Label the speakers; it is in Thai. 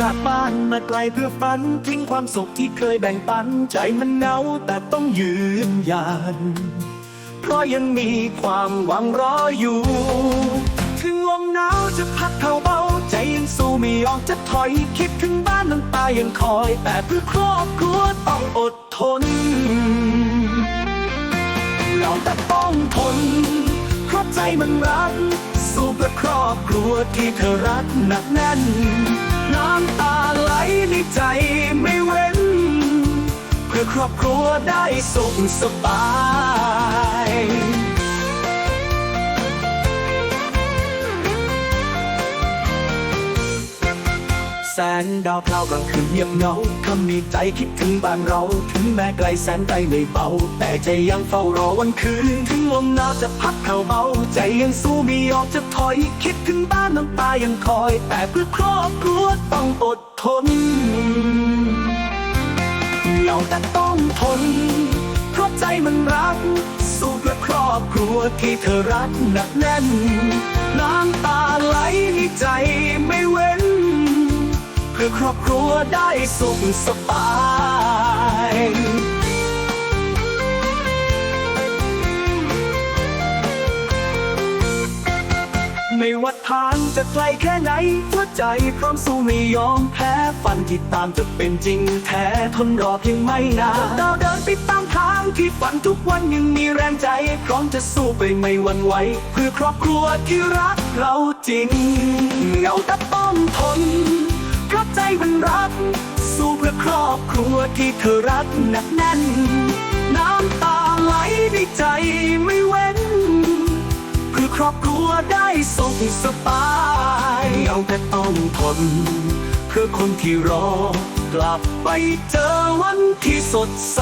Speaker 1: จากบ้านมาไกลเพื่อฝันทิ้งความสุขที่เคยแบ่งปัน ใจมันเหงาแต่ต้องยืนยัน เพราะยังมีความหวังรออยู่ ถึงลมหนาวจะพัดเข้าเบา ใจยังสู้ไม่ยอมจะถอย คิดถึงบ้านน้ำตายังคอย แต่เพื่อครอบครัวต้องอดทน เราแต่ต้องทนเพราะใจมันรัก สู้เพื่อครอบครัวที่เธอรักหนักแน่น น้ำตาไหลในใจไม่เว้น เพื่อครอบครัวได้สุขสบาย สงดาวพราวกลางคืนเงียังเหงาคำมีใจคิดถึงบ้านเรา ถึงแม้ไกลแสนไกลไม่เบา แต่ใจยังเฝ้ารอวันคืน ถึงลมหนาวจะพัดเข้าเบา ใจยังสู้ไม่ยอมจะถอย คิดถึงบ้านน้ำตายังคอย แต่เพื่อครอบครัวต้องอดทนเราแต่ต้องทน เพราะใจมันรัก สู้เพื่อครอบครัวที่เธอรักหนักแน่น น้ำตาไหลในใจไม่เว้น พื่อครอบครัวได้สุขสบายไม่ว่าทางจะไกลแค่ไหน หัวใจพร้อมสู้ไม่ยอมแพ้ ฝันที่ตามจะเป็นจริงแท้ทนรอเพียงไม่นานดาวเดินไปตามทางที่ฝันทุกวันยังมีแรงใจ พร้อมจะสู้ไปไม่หวั่นไหวเพื่อครอบครัวที่รักเราจริง เงาต่ต้องทน ครอบครัวที่เธอรักหนักแน่น น้ำตาไหลในใจไม่เว้นเพื่อครอบครัวได้สุขสบายเอาแต่ต้องทนเพื่อคนที่รอกลับไปเจอวันที่สดใส